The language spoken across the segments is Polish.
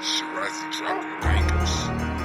Shirazi dropping bangers.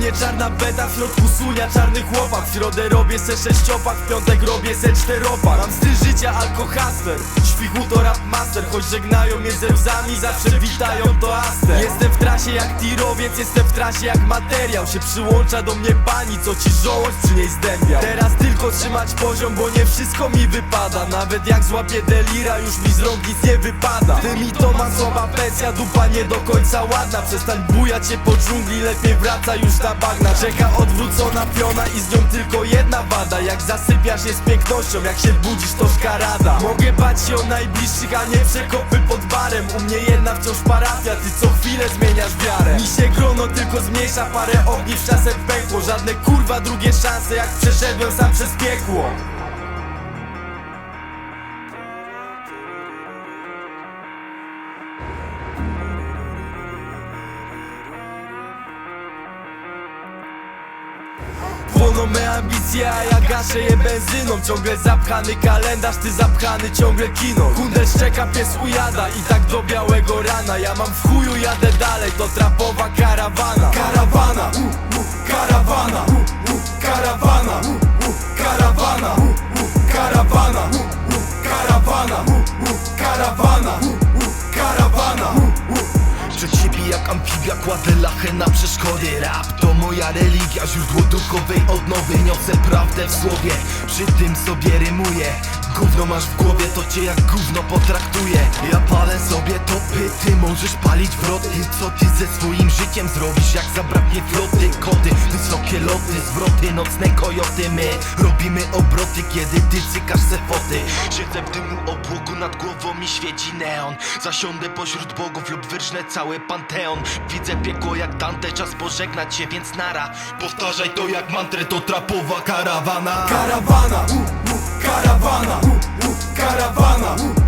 Sunie czarna beta, w środku sunia czarny chłopak. W środę robię se sześciopak, w piątek robię se czteropak. Mam styl życia alkohasler, świchu to rap master. Choć żegnają mnie ze łzami, zawsze witają to aster. Jestem w trasie jak tirowiec, jestem w trasie jak materiał. Się przyłącza do mnie pani, co ci żołądź przy niej zdębiał. Teraz tylko trzymać poziom, bo nie wszystko mi wypada. Nawet jak złapię delira, już mi z rąk nic nie wypada. Ty mi to ma słaba pensja, dupa nie do końca ładna. Przestań bujać się po dżungli, lepiej wraca już na bagna. Czeka odwrócona piona i z nią tylko jedna wada. Jak zasypiasz jest pięknością, jak się budzisz to szkarada Mogę bać się o najbliższych, a nie przekopy pod barem. U mnie jedna wciąż parafia, ty co chwilę zmieniasz wiarę. Mi się grono tylko zmniejsza, parę ogniw czasem pękło. Żadne kurwa drugie szanse, jak przeszedłem sam przez piekło Płoną me ambicje, a ja gaszę je benzyną. Ciągle zapchany kalendarz, ty zapchany ciągle kino. Kundel szczeka, pies ujada i tak do białego rana. Ja mam w chuju, jadę dalej, to trapowa karawana. Karawana, u, u, karawana, u, u, karawana, karawana, karawana, karawana, karawana, amfibia kładę lachę na przeszkody. Rap to moja religia, źródło duchowej odnowy. Niosę prawdę w słowie, przy tym sobie rymuję Gówno masz w głowie, to cię jak gówno potraktuje. Ja palę sobie topy, ty możesz palić wroty Co ty ze swoim życiem zrobisz, jak zabraknie floty? Kody, wysokie loty, zwroty, nocne kojoty. My robimy obroty, kiedy ty cykasz se foty. Siedzę w dymu obłoku, nad głową mi świeci neon. Zasiądę pośród bogów lub wyrżnę cały panteon. Widzę piekło jak Dante, czas pożegnać się, więc nara. Powtarzaj to jak mantrę, to trapowa karawana. Karawana, u, u, karawana, u, u, karawana, u,